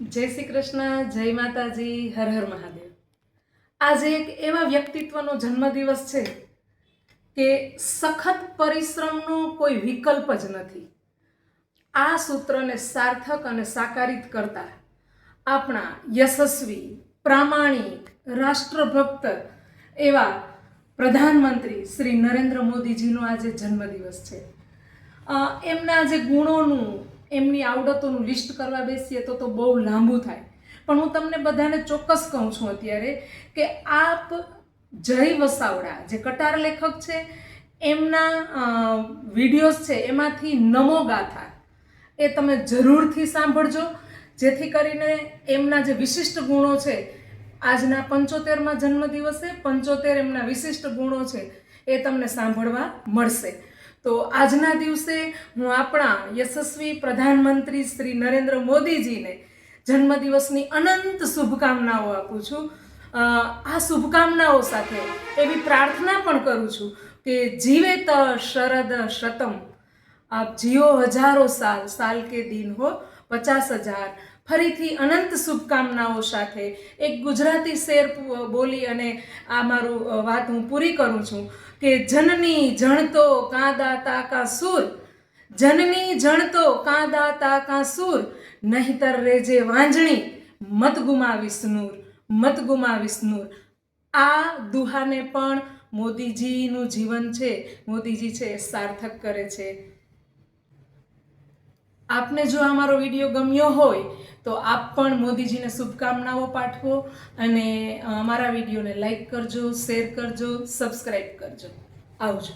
જય શ્રી કૃષ્ણ, જય માતાજી, હર હર મહાદેવ. આજે એક એવા વ્યક્તિત્વનો જન્મદિવસ છે કે સખત પરિશ્રમનો કોઈ વિકલ્પ જ નથી. આ સૂત્રને સાર્થક અને સાકારિત કરતા આપણા યશસ્વી, પ્રામાણિક, રાષ્ટ્રભક્ત એવા પ્રધાનમંત્રી શ્રી નરેન્દ્ર મોદીજીનો આજે જન્મદિવસ છે. એમના જે ગુણોનું એમની આવડતોનું લિસ્ટ કરવા બેસીએ તો તો બહુ લાંબુ થાય. પણ હું તમને બધાને ચોક્કસ કહું છું અત્યારે કે આપ જય વસાવડા, જે કટાર લેખક છે, એમના વિડીયોઝ છે, એમાંથી નમો ગાથા એ તમે જરૂરથી સાંભળજો. જેથી કરીને એમના જે વિશિષ્ટ ગુણો છે, આજના પંચોતેરમાં જન્મદિવસે પંચોતેર એમના વિશિષ્ટ ગુણો છે એ તમને સાંભળવા મળશે. તો આજના દિવસે હું આપણા યશસ્વી પ્રધાનમંત્રી શ્રી નરેન્દ્ર મોદીજીને જન્મદિવસની અનંત શુભકામનાઓ આપું છું. આ શુભકામનાઓ સાથે એવી પ્રાર્થના પણ કરું છું કે જીવેત શરદ શતમ. આપ જીઓ હજારો સાલ સાલ કે દિન હો, પચાસ હજાર. ફરીથી અનંત શુભકામનાઓ સાથે એક ગુજરાતી શેર બોલી અને આ મારું વાત હું પૂરી કરું છું કે જનની જણતો કાંદાતા કા સુર, જનની જણતો કાંદાતા કા સુર, નહીતર રેજે વાંજણી, મત ગુમાવીશ નૂર, મત ગુમાવીશ નૂર. આ દુહાને પણ મોદીજીનું જીવન છે, મોદીજી છે, સાર્થક કરે છે. આપને જો અમારો વીડિયો ગમ્યો હોય તો આપ પણ મોદીજીને શુભકામનાઓ પાઠવો અને અમારા વિડીયોને લાઈક કરજો શેર કરજો સબસ્ક્રાઈબ કરજો. આવજો.